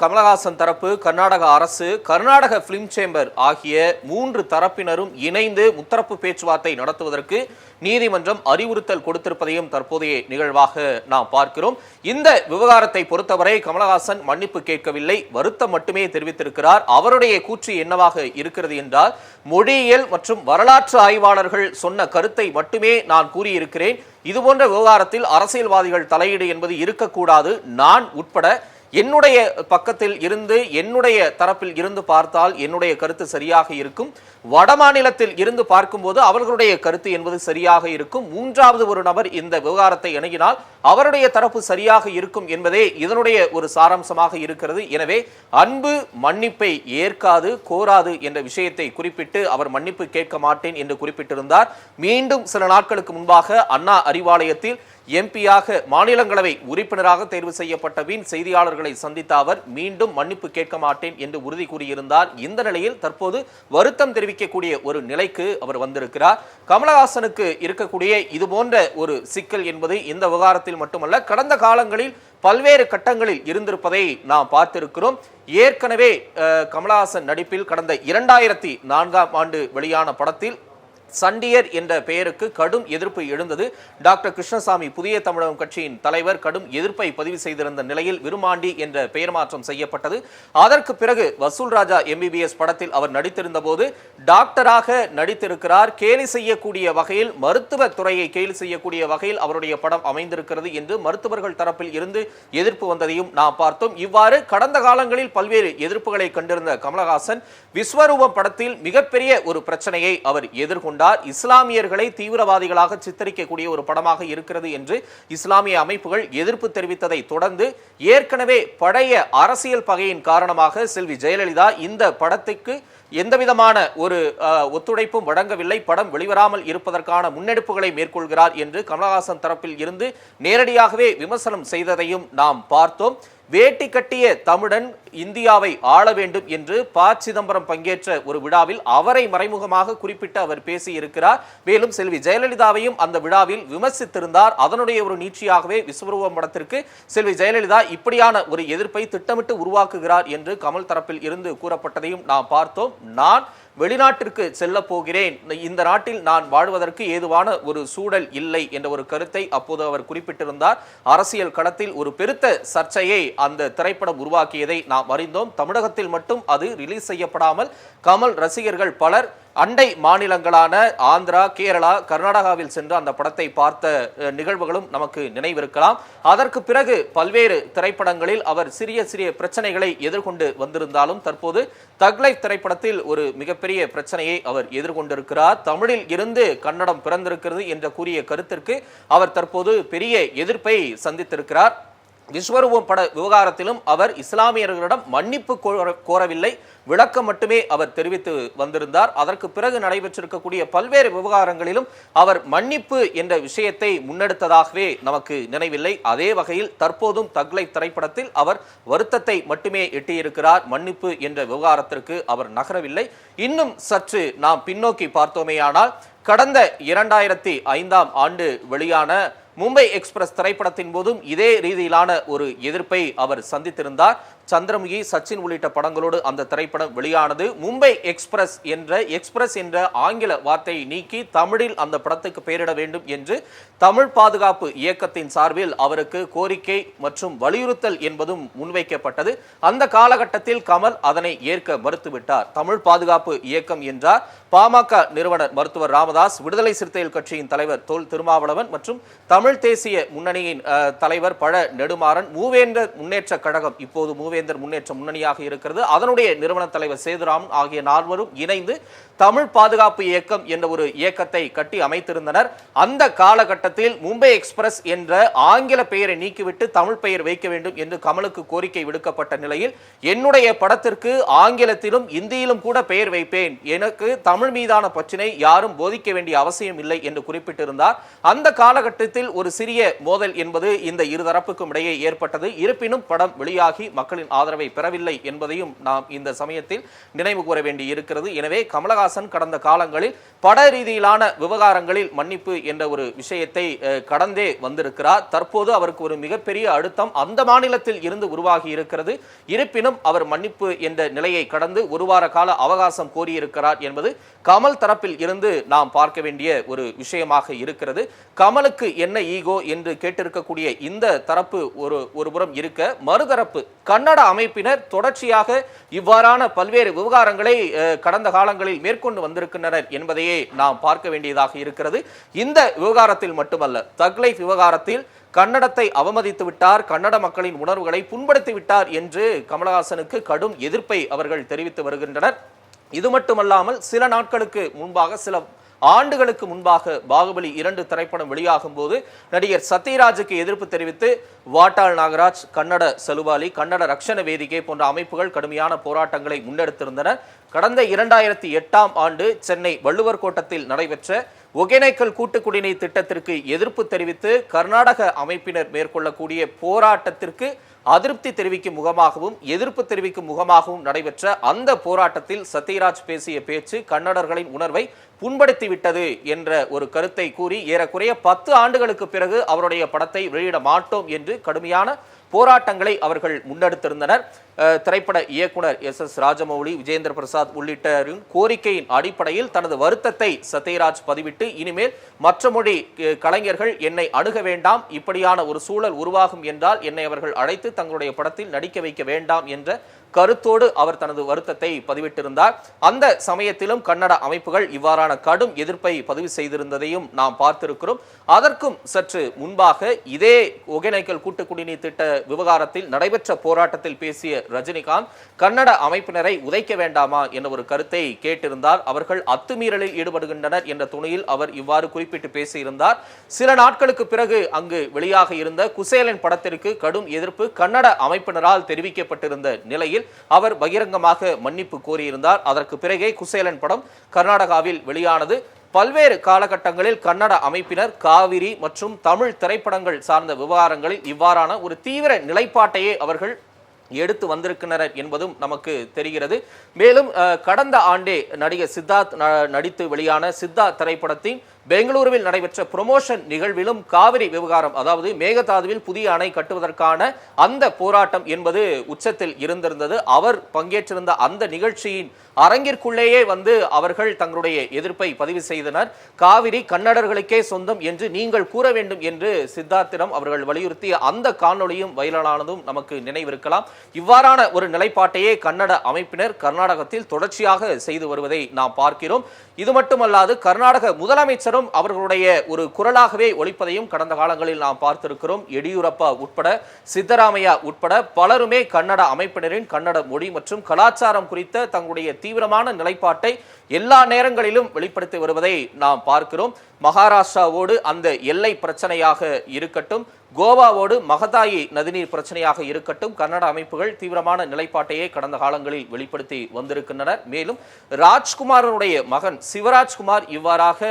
கமலஹாசன் தரப்பு கர்நாடக அரசு Karnataka film chamber ஆகிய மூன்று தரப்பினரும் இணைந்து முத்தரப்பு பேச்சுவார்த்தை நடத்துவதற்கு நீதிமன்றம் அறிவுறுத்தல் கொடுத்திருப்பதையும் தற்போதைய நிகழ்வாக நாம் பார்க்கிறோம். இந்த விவகாரத்தை பொறுத்தவரை கமலஹாசன் மன்னிப்பு கேட்கவில்லை. வருத்தம் மட்டுமே தெரிவித்திருக்கிறார். அவருடைய கூற்று என்னவாக இருக்கிறது என்றால் மொழியியல் மற்றும் வரலாற்று ஆய்வாளர்கள் சொன்ன கருத்தை மட்டுமே நான் கூறியிருக்கிறேன். இதுபோன்ற விவகாரத்தில் அரசியல்வாதிகள் தலையீடு என்பது இருக்கக்கூடாது. நான் உட்பட என்னுடைய பக்கத்தில் இருந்து என்னுடைய தரப்பில் இருந்து பார்த்தால் என்னுடைய கருத்து சரியாக இருக்கும். வடமாநிலத்தில் இருந்து பார்க்கும்போது அவர்களுடைய கருத்து என்பது சரியாக இருக்கும். மூன்றாவது ஒரு நபர் இந்த விவகாரத்தை இணங்கினால் அவருடைய தரப்பு சரியாக இருக்கும் என்பதே இதனுடைய ஒரு சாராம்சமாக இருக்கிறது. எனவே அன்பு மன்னிப்பை ஏற்காது கோராது என்ற விஷயத்தை குறிப்பிட்டு அவர் மன்னிப்பு கேட்க மாட்டேன் என்று குறிப்பிட்டிருந்தார். மீண்டும் சில நாட்களுக்கு முன்பாக அண்ணா அறிவாலயத்தில் எம்பியாக மாநிலங்களவை உறுப்பினராக தேர்வு செய்யப்பட்ட பின் செய்தியாளர்களை சந்தித்த அவர் மீண்டும் மன்னிப்பு கேட்க மாட்டேன் என்று உறுதி கூறியிருந்தார். இந்த நிலையில் தற்போது வருத்தம் தெரிவிக்கக்கூடிய ஒரு நிலைக்கு அவர் வந்திருக்கிறார். கமலஹாசனுக்கு இருக்கக்கூடிய இது போன்ற ஒரு சிக்கல் என்பது இந்த விவகாரத்தில் மட்டுமல்ல கடந்த காலங்களில் பல்வேறு கட்டங்களில் இருந்திருப்பதை நாம் பார்த்திருக்கிறோம். ஏற்கனவே கமலஹாசன் நடிப்பில் கடந்த இரண்டாயிரத்தி நான்காம் ஆண்டு வெளியான படத்தில் சண்டியர் என்ற பெயருக்கு கடும் எதிர்ப்பு எழுந்தது. டாக்டர் கிருஷ்ணசாமி புதிய தமிழகம் கட்சியின் தலைவர் கடும் எதிர்ப்பை பதிவு செய்திருந்த நிலையில் விருமாண்டி என்ற பெயர் மாற்றம் செய்யப்பட்டது. அதற்கு பிறகு வசூல் ராஜா எம்பிபிஎஸ் படத்தில் அவர் நடித்திருந்த போது டாக்டராக நடித்திருக்கிறார் கேலி செய்யக்கூடிய வகையில் மருத்துவ துறையை கேலி செய்யக்கூடிய வகையில் அவருடைய படம் அமைந்திருக்கிறது என்று மருத்துவர்கள் தரப்பில் இருந்து எதிர்ப்பு வந்ததையும் நாம் பார்த்தோம். இவ்வாறு கடந்த காலங்களில் பல்வேறு எதிர்ப்புகளை கண்டிருந்த கமலஹாசன் விஸ்வரூபம் படத்தில் மிகப்பெரிய ஒரு பிரச்சனையை அவர் எதிர்கொண்டார். இஸ்லாமியர்களை தீவிரவாதிகளாக சித்தரிக்கக்கூடிய ஒரு படமாக இருக்கிறது என்று இஸ்லாமிய அமைப்புகள் எதிர்ப்பு தெரிவித்ததை தொடர்ந்து ஏற்கனவே பழைய அரசியல் பகையின் காரணமாக செல்வி ஜெயலலிதா இந்த படத்துக்கு எந்தவிதமான ஒரு ஒத்துழைப்பும் வழங்கவில்லை. படம் வெளிவராமல் இருப்பதற்கான முன்னெடுப்புகளை மேற்கொள்கிறார் என்று கமலஹாசன் தரப்பில் இருந்து நேரடியாகவே விமர்சனம் செய்ததையும் நாம் பார்த்தோம். வேட்டி கட்டிய தமிழன் இந்தியாவை ஆள வேண்டும் என்று ப. சிதம்பரம் பங்கேற்ற ஒரு விழாவில் அவரை மறைமுகமாக குறிப்பிட்டு அவர் பேசியிருக்கிறார். மேலும் செல்வி ஜெயலலிதாவையும் அந்த விழாவில் விமர்சித்திருந்தார். அதனுடைய ஒரு நீட்சியாகவே விஸ்வரூபம் படத்திற்கு செல்வி ஜெயலலிதா இப்படியான ஒரு எதிர்ப்பை திட்டமிட்டு உருவாக்குகிறார் என்று கமல் தரப்பில் இருந்து கூறப்பட்டதையும் நாம் பார்த்தோம். நான் வெளிநாட்டிற்கு செல்ல போகிறேன். இந்த நாட்டில் நான் வாழ்வதற்கு ஏதுவான ஒரு சூழல் இல்லை என்ற ஒரு கருத்தை அப்போது அவர் குறிப்பிட்டிருந்தார். அரசியல் களத்தில் ஒரு பெருத்த சர்ச்சையை அந்த திரைப்படம் உருவாக்கியதை நாம் அறிந்தோம். தமிழகத்தில் மட்டும் அது ரிலீஸ் செய்யப்படாமல் கமல் ரசிகர்கள் பலர் அண்டை மாநிலங்களான ஆந்திரா கேரளா கர்நாடகாவில் சென்று அந்த படத்தை பார்த்த நிகழ்வுகளும் நமக்கு நினைவிருக்கலாம். அதற்கு பிறகு பல்வேறு திரைப்படங்களில் அவர் சிறிய சிறிய பிரச்சனைகளை எதிர்கொண்டு வந்திருந்தாலும் தற்போது தக்லைஃப் திரைப்படத்தில் ஒரு மிகப்பெரிய பிரச்சனையை அவர் எதிர்கொண்டிருக்கிறார். தமிழில் இருந்து கன்னடம் பிறந்திருக்கிறது என்ற கூறிய கருத்திற்கு அவர் தற்போது பெரிய எதிர்ப்பை சந்தித்திருக்கிறார். விஸ்வரூபம் பட விவகாரத்திலும் அவர் இஸ்லாமியர்களிடம் மன்னிப்பு கோர- கோரவில்லை. விளக்கம் மட்டுமே அவர் தெரிவித்து வந்திருந்தார். அதற்கு பிறகு நடைபெற்றிருக்கக்கூடிய பல்வேறு விவகாரங்களிலும் அவர் மன்னிப்பு என்ற விஷயத்தை முன்னெடுத்ததாகவே நமக்கு நினைவில்லை. அதே வகையில் தற்போதும் தக்லை திரைப்படத்தில் அவர் வருத்தத்தை மட்டுமே எட்டியிருக்கிறார். மன்னிப்பு என்ற விவகாரத்திற்கு அவர் நகரவில்லை. இன்னும் சற்று நாம் பின்னோக்கி பார்த்தோமேயானால் கடந்த இரண்டாயிரத்தி ஐந்தாம் ஆண்டு வெளியான மும்பை எக்ஸ்பிரஸ் திரைப்படத்தின் போதும் இதே ரீதியிலான ஒரு எதிர்ப்பை அவர் சந்தித்திருந்தார். சந்திரமுகி சச்சின் உள்ளிட்ட படங்களோடு அந்த திரைப்படம் வெளியானது. மும்பை எக்ஸ்பிரஸ் என்ற எக்ஸ்பிரஸ் என்ற ஆங்கில வார்த்தையை நீக்கி தமிழில் அந்த படத்துக்கு பெயரிட வேண்டும் என்று தமிழ் பாதுகாப்பு இயக்கத்தின் சார்பில் அவருக்கு கோரிக்கை மற்றும் வலியுறுத்தல் என்பதும் முன்வைக்கப்பட்டது. அந்த காலகட்டத்தில் கமல் அதனை ஏற்க மறுத்துவிட்டார். தமிழ் பாதுகாப்பு இயக்கம் என்றார். பாமக நிறுவனர் மருத்துவர் ராமதாஸ் விடுதலை சிறுத்தைகள் கட்சியின் தலைவர் தோல் திருமாவளவன் மற்றும் தமிழ் தேசிய முன்னணியின் தலைவர் பழ நெடுமாறன் மூவேந்தர் முன்னேற்ற கழகம் இப்போது மூவேந்தர் முன்னேற்ற முன்னணியாக இருக்கிறது. அதனுடைய நிறுவன தலைவர் சேதுராமன் ஆகிய நால்வரும் இணைந்து தமிழ் பாதுகாப்பு இயக்கம் என்ற ஒரு இயக்கத்தை கட்டி அமைத்திருந்தனர். அந்த காலகட்டத்தில் மும்பை எக்ஸ்பிரஸ் என்ற ஆங்கில பெயரை நீக்கிவிட்டு தமிழ் பெயர் வைக்க வேண்டும் என்று கமலுக்கு கோரிக்கை விடுக்கப்பட்ட நிலையில் என்னுடைய படத்திற்கு ஆங்கிலத்திலும் இந்தியிலும் கூட பெயர் வைப்பேன். எனக்கு தமிழ் மீதான பிரச்சினை யாரும் போதிக்க வேண்டிய அவசியம் இல்லை என்று குறிப்பிட்டிருந்தார். அந்த காலகட்டத்தில் ஒரு சிறிய மோதல் என்பது இந்த இருதரப்புக்கும் இடையே ஏற்பட்டது. இருப்பினும் படம் வெளியாகி மக்களின் ரசிகர்களின் ஆதரவை பெறவில்லை என்பதையும் நாம் இந்த சமயத்தில் நினைவு கூற வேண்டி இருக்கிறது எனவே கமலஹாசன் கடந்த காலங்களில் பட ரீதியிலான விவகாரங்களில் மன்னிப்பு என்ற ஒரு விஷயத்தை கடந்தே வந்திருக்கிறார். தற்போது அவருக்கு ஒரு மிகப்பெரிய அழுத்தம் அந்த மாநிலத்தில் இருந்து உருவாகி இருக்கிறது. இருப்பினும் அவர் மன்னிப்பு என்ற நிலையை கடந்து ஒரு வார கால அவகாசம் கோரியிருக்கிறார் என்பது கமல் தரப்பில் இருந்து நாம் பார்க்க வேண்டிய ஒரு விஷயமாக இருக்கிறது. கமலுக்கு என்ன ஈகோ என்று கேட்டிருக்கக்கூடிய இந்த தரப்பு ஒரு ஒருபுறம் இருக்க மறுதரப்பு. கன்னட அமைப்பினர் தொடர்ச்சியாக இவ்வாறான பல்வேறு விவகாரங்களை கடந்த காலங்களில் மேற்கொண்டு வந்திருக்கின்றனர் என்பதையே நாம் பார்க்க வேண்டியதாக இருக்கிறது. இந்த விவகாரத்தில் மட்டுமல்ல தக்லைஃப் விவகாரத்தில் கன்னடத்தை அவமதித்து விட்டார் கன்னட மக்களின் உணர்வுகளை புண்படுத்தி விட்டார் என்று கமலஹாசனுக்கு கடும் எதிர்ப்பை அவர்கள் தெரிவித்து வருகின்றனர். இது மட்டுமல்லாமல் சில நாட்களுக்கு முன்பாக சில ஆண்டுகளுக்கு முன்பாக பாகுபலி இரண்டு திரைப்படம் வெளியாகும் போது நடிகர் சத்யராஜுக்கு எதிர்ப்பு தெரிவித்து வாட்டாள் நாகராஜ் கன்னட செலுவாளி கன்னட ரக்ஷண வேதிகை போன்ற அமைப்புகள் கடுமையான போராட்டங்களை முன்னெடுத்திருந்தன. கடந்த இரண்டாயிரத்தி எட்டாம் ஆண்டு சென்னை வள்ளுவர் கோட்டத்தில் நடைபெற்ற ஒகேனக்கல் கூட்டு குடிநீர் திட்டத்திற்கு எதிர்ப்பு தெரிவித்து கர்நாடக அமைப்பினர் மேற்கொள்ளக்கூடிய போராட்டத்திற்கு அதிருப்தி தெரிவிக்கும் முகமாகவும் எதிர்ப்பு தெரிவிக்கும் முகமாகவும் நடைபெற்ற அந்த போராட்டத்தில் சத்யராஜ் பேசிய பேச்சு கன்னடர்களின் உணர்வை புண்படுத்தி விட்டது என்ற ஒரு கருத்தை கூறி ஏறக்குறைய பத்து ஆண்டுகளுக்கு பிறகு அவருடைய படத்தை வெளியிட மாட்டோம் என்று கடுமையான போராட்டங்களை அவர்கள் முன்னெடுத்திருந்தனர். திரைப்பட இயக்குனர் எஸ் எஸ் ராஜமௌலி விஜேந்திர பிரசாத் உள்ளிட்டோரின் கோரிக்கையின் அடிப்படையில் தனது வருத்தத்தை சத்யராஜ் பதிவிட்டு இனிமேல் மற்ற மொழி கலைஞர்கள் என்னை அணுக வேண்டாம். இப்படியான ஒரு சூழல் உருவாகும் என்றால் என்னை அவர்கள் அழைத்து தங்களுடைய படத்தில் நடிக்க வைக்க வேண்டாம் என்ற கருத்தோடு அவர் தனது வருத்தத்தை பதிவிட்டிருந்தார். அந்த சமயத்திலும் கன்னட அமைப்புகள் இவ்வாறான கடும் எதிர்ப்பை பதிவு செய்திருந்ததையும் நாம் பார்த்திருக்கிறோம். அதற்கும் சற்று முன்பாக இதே ஒகேனக்கல் கூட்டு குடிநீர் திட்ட விவகாரத்தில் நடைபெற்ற போராட்டத்தில் பேசிய ரஜினிகாந்த் கன்னட அமைப்பினரை உதைக்க வேண்டாமா என்ற ஒரு கருத்தை கேட்டிருந்தார். அவர்கள் அத்துமீறலில் ஈடுபடுகின்றனர் என்ற துணையில் அவர் இவ்வாறு குறிப்பிட்டு பேசியிருந்தார். சில நாட்களுக்கு பிறகு அங்கு வெளியாக இருந்த குசேலன் படத்திற்கு கடும் எதிர்ப்பு கன்னட அமைப்பினரால் தெரிவிக்கப்பட்டிருந்த நிலையில் அவர் பகிரங்கமாக மன்னிப்பு கோரியிருந்தார். அதற்கு பிறகே குசேலன் படம் கர்நாடகாவில் வெளியானது. பல்வேறு காலகட்டங்களில் கன்னட அமைப்பினர் காவிரி மற்றும் தமிழ் திரைப்படங்கள் சார்ந்த விவகாரங்களில் இவ்வாறான ஒரு தீவிர நிலைப்பாட்டையே அவர்கள் எடுத்து வந்திருக்கின்றனர் என்பதும் நமக்கு தெரிகிறது. மேலும் கடந்த ஆண்டே நடிகர் சித்தார்த் நடித்து வெளியான சித்தார்த் திரைப்படத்தின் பெங்களூருவில் நடைபெற்ற ப்ரொமோஷன் நிகழ்விலும் காவிரி விவகாரம் அதாவது மேகதாதுவில் புதிய அணை கட்டுவதற்கான அந்த போராட்டம் என்பது உச்சத்தில் இருந்திருந்தது. அவர் பங்கேற்றிருந்த அந்த நிகழ்ச்சியின் அரங்கிற்குள்ளேயே வந்து அவர்கள் தங்களுடைய எதிர்ப்பை பதிவு செய்தனர். காவிரி கன்னடர்களுக்கே சொந்தம் என்று நீங்கள் கூற வேண்டும் என்று சித்தார்த்திடம் அவர்கள் வலியுறுத்திய அந்த காணொளியும் வைரலானதும் நமக்கு நினைவிருக்கலாம். இவ்வாறான ஒரு நிலைப்பாட்டையே கன்னட அமைப்பினர் கர்நாடகத்தில் தொடர்ச்சியாக செய்து வருவதை நாம் பார்க்கிறோம். இது மட்டுமல்லாது கர்நாடக முதலமைச்சர் முதலமைச்சரும் அவர்களுடைய ஒரு குரலாகவே ஒழிப்பதையும் கடந்த காலங்களில் நாம் பார்த்திருக்கிறோம். எடியூரப்பா உட்பட சித்தராமையா உட்பட பலருமே கன்னட அமைப்பினரின் கன்னட மொழி மற்றும் கலாச்சாரம் குறித்த தங்களுடைய தீவிரமான நிலைப்பாட்டை எல்லா நேரங்களிலும் வெளிப்படுத்தி வருவதை நாம் பார்க்கிறோம். மகாராஷ்டிராவோடு அந்த எல்லை பிரச்சனையாக இருக்கட்டும் கோவாவோடு மகதாயி நதிநீர் பிரச்சனையாக இருக்கட்டும் கன்னட அமைப்புகள் தீவிரமான நிலைப்பாட்டையே கடந்த காலங்களில் வெளிப்படுத்தி வந்திருக்கின்றனர். மேலும் ராஜ்குமாரனுடைய மகன் சிவராஜ்குமார் இவ்வாறாக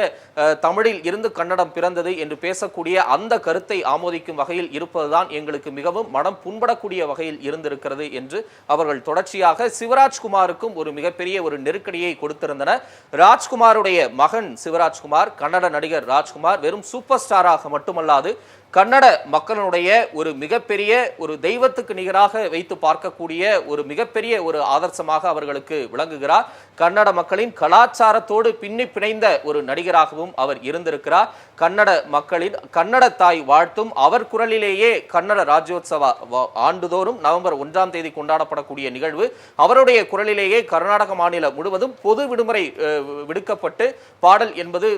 தமிழில் இருந்து கன்னடம் பிறந்தது என்று பேசக்கூடிய அந்த கருத்தை ஆமோதிக்கும் வகையில் இருப்பதுதான் எங்களுக்கு மிகவும் மனம் புண்படக்கூடிய வகையில் இருந்திருக்கிறது என்று அவர்கள் தொடர்ச்சியாக சிவராஜ்குமாருக்கும் ஒரு மிகப்பெரிய ஒரு நெருக்கடியை கொடுத்திருந்தனர். ராஜ்குமாருடைய மகன் சிவராஜ்குமார் கன்னட நடிகர் ராஜ்குமார் வெறும் சூப்பர் ஸ்டாராக மட்டுமல்லாது கன்னட மக்களுடைய ஒரு மிகப்பெரிய ஒரு தெய்வத்துக்கு நிகராக வைத்து பார்க்கக்கூடிய ஒரு மிகப்பெரிய ஒரு ஆதர்சமாக அவர்களுக்கு விளங்குகிறார். கன்னட மக்களின் கலாச்சாரத்தோடு பின்னி பிணைந்த ஒரு நடிகராகவும் அவர் இருந்திருக்கிறார். கன்னட மக்களின் கன்னட தாய் வாழ்த்தும் அவர் குரலிலேயே கன்னட ராஜ்யோத்சவ ஆண்டுதோறும் நவம்பர் ஒன்றாம் தேதி கொண்டாடப்படக்கூடிய நிகழ்வு. அவருடைய குரலிலேயே கர்நாடக மாநிலம் முழுவதும் பொது விடுமுறை விடுக்கப்பட்டு பாடல் என்பது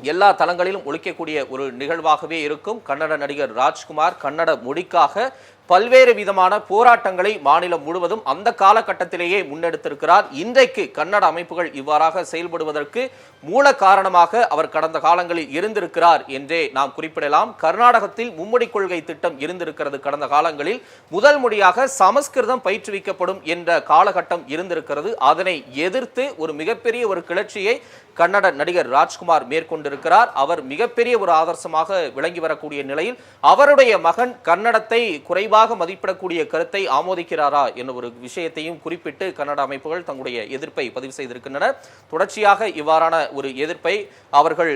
எல்லா தளங்களிலும் ஒழிக்கக்கூடிய ஒரு நிகழ்வாகவே இருக்கும். கன்னட நடிகர் ராஜ்குமார் கன்னட மொழிக்காக பல்வேறு விதமான போராட்டங்களை மாநிலம் முழுவதும் அந்த காலகட்டத்திலேயே முன்னெடுத்திருக்கிறார். இன்றைக்கு கன்னட அமைப்புகள் இவ்வாறாக செயல்படுவதற்கு மூல காரணமாக அவர் கடந்த காலங்களில் இருந்திருக்கிறார் என்றே நாம் குறிப்பிடலாம். கர்நாடகத்தில் மும்மொழி கொள்கை திட்டம் இருந்திருக்கிறது கடந்த காலங்களில். முதல் மொழியாக சமஸ்கிருதம் பயிற்றுவிக்கப்படும் என்ற காலகட்டம் இருந்திருக்கிறது. அதனை எதிர்த்து ஒரு மிகப்பெரிய ஒரு கிளர்ச்சியை கன்னட நடிகர் ராஜ்குமார் மேற்கொண்டிருக்கிறார். அவர் மிகப்பெரிய ஒரு ஆதர்சமாக விளங்கி வரக்கூடிய நிலையில் அவருடைய மகன் கன்னடத்தை குறைவாக உயர்வாக மதிப்பிடக்கூடிய கருத்தை ஆமோதிக்கிறாரா என்ற ஒரு விஷயத்தையும் குறிப்பிட்டு கன்னட அமைப்புகள் தங்களுடைய எதிர்ப்பை பதிவு செய்திருக்கின்றன. தொடர்ச்சியாக இவ்வாறான ஒரு எதிர்ப்பை அவர்கள்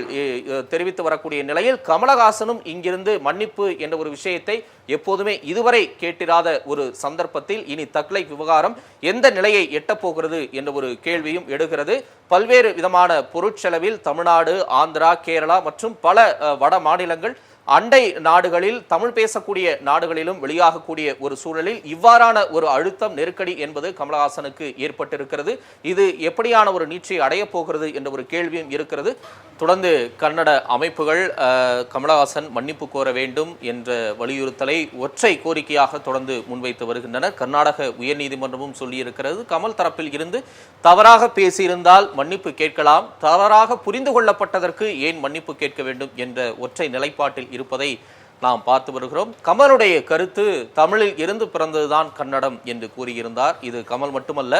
தெரிவித்து வரக்கூடிய நிலையில் கமலஹாசனும் இங்கிருந்து மன்னிப்பு என்ற ஒரு விஷயத்தை எப்போதுமே இதுவரை கேட்டிராத ஒரு சந்தர்ப்பத்தில் இனி தக்லை விவகாரம் எந்த நிலையை எட்டப்போகிறது என்ற ஒரு கேள்வியும் எடுகிறது பல்வேறு விதமான பொருட்செலவில் தமிழ்நாடு ஆந்திரா கேரளா மற்றும் பல வட மாநிலங்கள் அண்டை நாடுகளில் தமிழ் பேசக்கூடிய நாடுகளிலும் வெளியாகக்கூடிய ஒரு சூழலில் இவ்வாறான ஒரு அழுத்தம் நெருக்கடி என்பது கமலஹாசனுக்கு ஏற்பட்டிருக்கிறது. இது எப்படியான ஒரு நீட்சியை அடையப் போகிறது என்ற ஒரு கேள்வியும் இருக்கிறது. தொடர்ந்து கன்னட அமைப்புகள் கமலஹாசன் மன்னிப்பு கோர வேண்டும் என்ற வலியுறுத்தலை ஒற்றை கோரிக்கையாக தொடர்ந்து முன்வைத்து வருகின்றன கர்நாடக உயர்நீதிமன்றமும் சொல்லியிருக்கிறது கமல் தரப்பில் இருந்து தவறாக பேசியிருந்தால் மன்னிப்பு கேட்கலாம் தவறாக புரிந்து கொள்ளப்பட்டதற்கு ஏன் மன்னிப்பு கேட்க வேண்டும் என்ற ஒற்றை நிலைப்பாட்டில் இருப்பதை நாம் பார்த்து வருகிறோம். கமலுடைய கருத்து தமிழில் இருந்து பிறந்ததுதான் கன்னடம் என்று கூறியிருந்தார். இது கமல் மட்டுமல்ல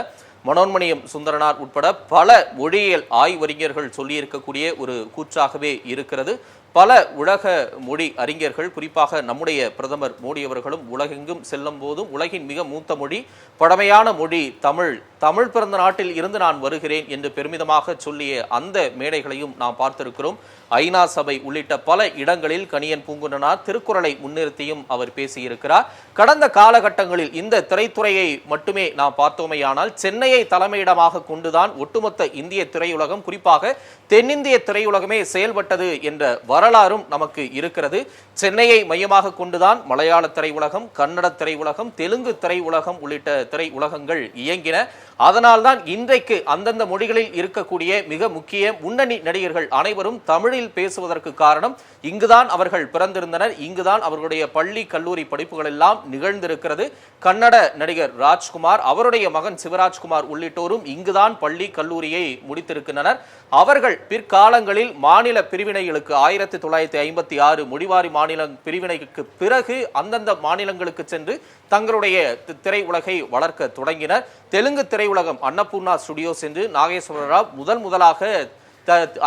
மனோன்மணியம் சுந்தரனார் உட்பட பல மொழியியல் ஆய்வறிஞர்கள் சொல்லியிருக்கக்கூடிய ஒரு கூற்றாகவே இருக்கிறது. பல உலக மொழி அறிஞர்கள் குறிப்பாக நம்முடைய பிரதமர் மோடி அவர்களும் உலகெங்கும் செல்லும் போதும் உலகின் மிக மூத்த மொழி பழமையான மொழி தமிழ். தமிழ் பிறந்த நாட்டில் இருந்து நான் வருகிறேன் என்று பெருமிதமாக சொல்லிய அந்த மேடைகளையும் நாம் பார்த்திருக்கிறோம். ஐநா சபை உள்ளிட்ட பல இடங்களில் கணியன் பூங்குன்றனார் திருக்குறளை முன்னிறுத்தியும் அவர் பேசியிருக்கிறார். கடந்த காலகட்டங்களில் இந்த திரைத்துறையை மட்டுமே நாம் பார்த்தோமேயானால் சென்னையை தலைமையிடமாக கொண்டுதான் ஒட்டுமொத்த இந்திய திரையுலகம் குறிப்பாக தென்னிந்திய திரையுலகமே செயல்பட்டது என்ற வர வரலாறும் நமக்கு இருக்கிறது. சென்னையை மையமாக கொண்டுதான் மலையாள திரையுலகம் கன்னட திரையுலகம் தெலுங்கு திரையுலகம் உள்ளிட்ட திரையுலகங்கள் இயங்கின. அதனால்தான் இன்றைக்கு அந்தந்த மொழிகளில் இருக்கக்கூடிய மிக முக்கிய முன்னணி நடிகர்கள் அனைவரும் தமிழில் பேசுவதற்கு காரணம் இங்குதான் அவர்கள் பிறந்திருந்தனர். இங்குதான் அவர்களுடைய பள்ளி கல்லூரி படிப்புகள் எல்லாம் நிகழ்ந்திருக்கிறது. கன்னட நடிகர் ராஜ்குமார் அவருடைய மகன் சிவராஜ்குமார் உள்ளிட்டோரும் இங்குதான் பள்ளி கல்லூரியை முடித்திருக்கின்றனர். அவர்கள் பிற்காலங்களில் மாநில பிரிவினைகளுக்கு ஆயிரத்தி தொள்ளாயிரத்தி ஐம்பத்தி ஆறு முடிவாரி மாநில பிரிவினைக்கு பிறகு அந்தந்த மாநிலங்களுக்கு சென்று தங்களுடைய திரை திரையுலகை வளர்க்க தொடங்கினர். தெலுங்கு திரை திரையுலகம் அன்னபூர்ணா ஸ்டுடியோஸ் என்று நாகேஸ்வர ராவ் முதல் முதலாக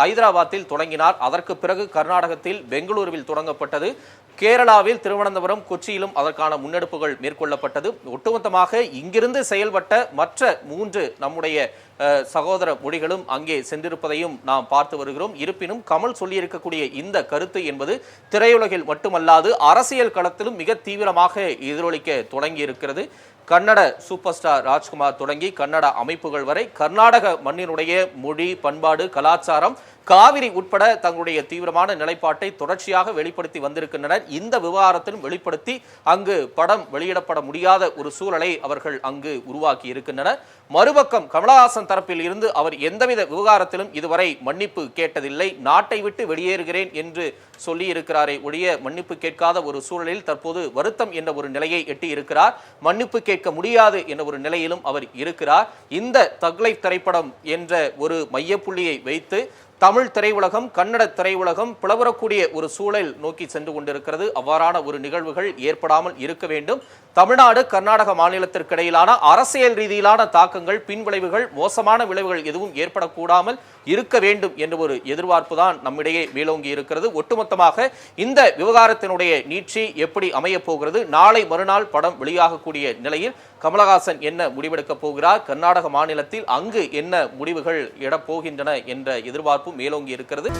ஹைதராபாத்தில் தொடங்கினார். அதற்கு பிறகு கர்நாடகத்தில் பெங்களூருவில் தொடங்கப்பட்டது. கேரளாவில் திருவனந்தபுரம் கொச்சியிலும் அதற்கான முன்னெடுப்புகள் மேற்கொள்ளப்பட்டது. ஒட்டுமொத்தமாக இங்கிருந்து செயல்பட்ட மற்ற மூன்று நம்முடைய சகோதர மொழிகளும் அங்கே சென்றிருப்பதையும் நாம் பார்த்து வருகிறோம். இருப்பினும் கமல் சொல்லியிருக்கக்கூடிய இந்த கருத்து என்பது திரையுலகில் மட்டுமல்லாது அரசியல் களத்திலும் மிக தீவிரமாக எதிரொலிக்க தொடங்கி இருக்கிறது கன்னட சூப்பர் ஸ்டார் ராஜ்குமார் தொடங்கி கன்னட அமைப்புகள் வரை கர்நாடக மண்ணினுடைய மொழி பண்பாடு கலாச்சாரம் காவிரி உட்பட தங்களுடைய தீவிரமான நிலைப்பாட்டை தொடர்ச்சியாக வெளிப்படுத்தி வந்திருக்கின்றனர். இந்த விவகாரத்திலும் வெளிப்படுத்தி அங்கு படம் வெளியிடப்பட முடியாத ஒரு சூழலை அவர்கள் அங்கு உருவாக்கி இருக்கின்றனர். மறுபக்கம் கமலஹாசன் தரப்பில் இருந்து அவர் எந்தவித விவகாரத்திலும் இதுவரை மன்னிப்பு கேட்டதில்லை. நாட்டை விட்டு வெளியேறுகிறேன் என்று சொல்லி இருக்கிறாரே ஒழிய மன்னிப்பு கேட்காத ஒரு சூழலில் தற்போது வருத்தம் என்ற ஒரு நிலையை எட்டி இருக்கிறார் மன்னிப்பு கேட்க முடியாது என்ற ஒரு நிலையிலும் அவர் இருக்கிறார். இந்த தக்லை திரைப்படம் என்ற ஒரு மையப்புள்ளியை வைத்து தமிழ் திரையுலகம் கன்னட திரையுலகம் பிளவரக்கூடிய ஒரு சூழல் நோக்கி சென்று கொண்டிருக்கிறது. அவ்வாறான ஒரு நிகழ்வுகள் ஏற்படாமல் இருக்க வேண்டும். தமிழ்நாடு கர்நாடக மாநிலத்திற்கிடையிலான அரசியல் ரீதியிலான தாக்கங்கள் பின்விளைவுகள் மோசமான விளைவுகள் எதுவும் ஏற்படக்கூடாமல் இருக்க வேண்டும் என்ற ஒரு எதிர்பார்ப்பு தான் நம்மிடையே மேலோங்கி இருக்கிறது. ஒட்டுமொத்தமாக இந்த விவகாரத்தினுடைய நீட்சி எப்படி அமையப் போகிறது? நாளை மறுநாள் படம் வெளியாகக்கூடிய நிலையில் கமலஹாசன் என்ன முடிவெடுக்கப் போகிறார்? கர்நாடக மாநிலத்தில் அங்கு என்ன முடிவுகள் இடப்போகின்றன என்ற எதிர்பார்ப்பு மேலோங்கி இருக்கிறது.